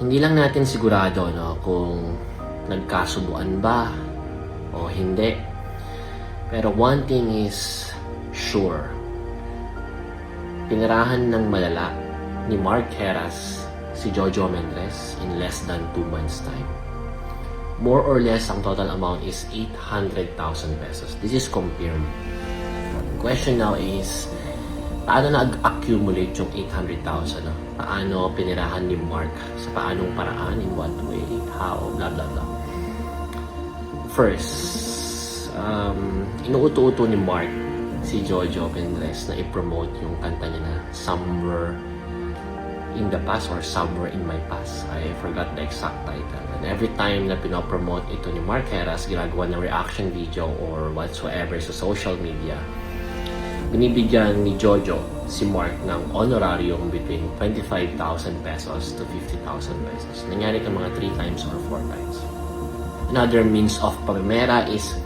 Hindi lang natin sigurado no, kung nagkasubuan ba o hindi. Pero one thing is sure. Pinirahan ng malala ni Mark Heras si Jojo Mendez in less than 2 months time. More or less, ang total amount is 800,000 pesos. This is confirmed. Question now is, paano nag-accumulate yung 800,000? No? Paano pinirahan ni Mark? Sa paanong paraan? In what way? How? Blah, blah, blah. First, um, inuuto-uto ni Mark si Jojo Mendez na i-promote yung kanta niya na Somewhere in the past or Somewhere in my past. I forgot the exact title. And every time na pinopromote ito ni Mark Heras, ginagawa ng reaction video or whatsoever sa social media, binibigyan ni Jojo si Mark ng honorarium between 25,000 pesos to 50,000 pesos. Nangyari ito mga 3 times or 4 times. Another means of pamemera is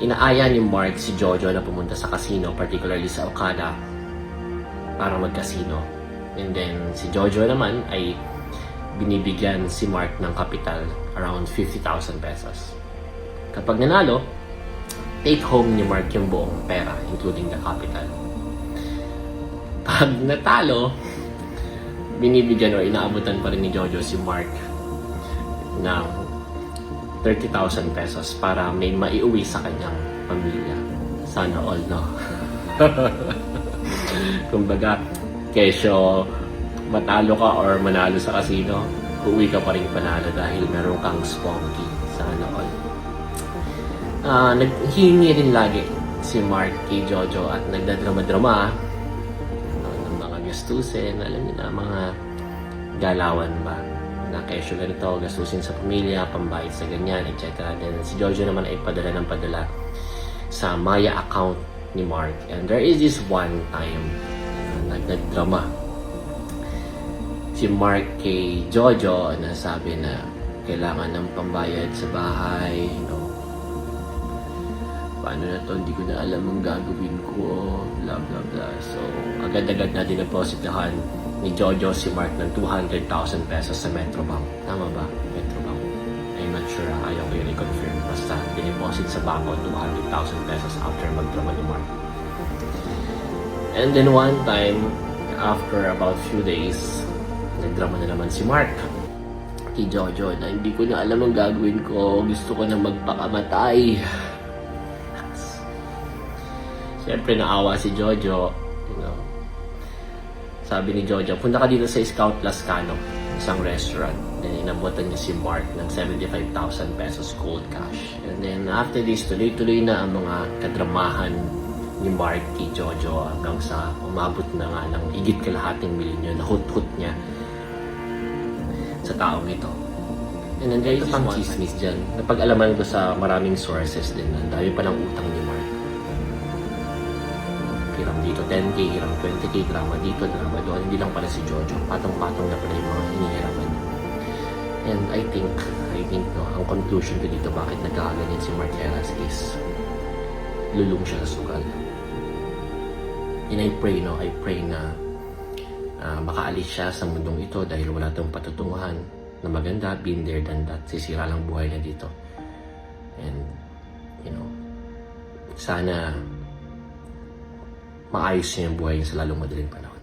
inaaya ni Mark si Jojo na pumunta sa casino, particularly sa Okada, para magkasino. And then si Jojo naman ay binibigyan si Mark ng kapital around 50,000 pesos. Kapag nanalo, take home ni Mark yung buong pera, including the capital. Pag natalo, binibigyan o inaabutan pa rin ni Jojo si Mark ng 30,000 pesos para may maiuwi sa kanyang pamilya. Sana all, no? Kumbaga, kesyo matalo ka or manalo sa casino, uwi ka pa rin panalo dahil meron kang spunky. Sana all. Ah, naghihingi rin lagi si Mark kay Jojo at nagdadrama-drama no, ng mga gastusin, alam niyo na, mga galawan ba na kesyo ganito, gastusin sa pamilya, pambayad sa ganyan, etc. Then si Jojo naman ay padala ng padala sa Maya account ni Mark. And there is this one time na nagdrama si Mark kay Jojo na sabi na kailangan ng pambayad sa bahay, paano na to, hindi ko na alam ang gagawin ko, blah blah blah. So, agad-agad na dinapositahan ni Jojo si Mark ng 200,000 pesos sa Metrobank. Tama ba? Metrobank. I'm not sure, ah. ayaw ko yun i-confirm. Basta, dineposit sa bangko 200,000 pesos after magdrama ni Mark. And then one time, after about few days, nagdrama na naman si Mark kay Jojo na hindi ko na alam ang gagawin ko. Gusto ko na magpakamatay. Siyempre naawa si Jojo. You know. Sabi ni Jojo, punta ka dito sa Scout Lascano, isang restaurant. Then inabutan niya si Mark ng 75,000 pesos cold cash. And then after this, tuloy-tuloy na ang mga kadramahan ni Mark kay Jojo hanggang sa umabot na nga ng igit kalahating milyon na hut-hut niya sa taong ito. And then there is pang chismis dyan. Napag-alaman ko sa maraming sources din. Ang dami pa ng utang ni Mark. Hiram dito 10k, hiram 20k, drama dito, drama doon. Hindi lang pala si Jojo. Patong-patong na pala yung mga hinihiraman. And I think, I think no, ang conclusion ko dito bakit nagkakaganyan si Mark is lulong siya sa sugal. And I pray, no, I pray na ah, makaalis siya sa mundong ito dahil wala itong patutunguhan na maganda, been there than that. Sisira lang buhay niya dito. And, you know, sana maayos niya yung buhay niya sa lalong madaling panahon.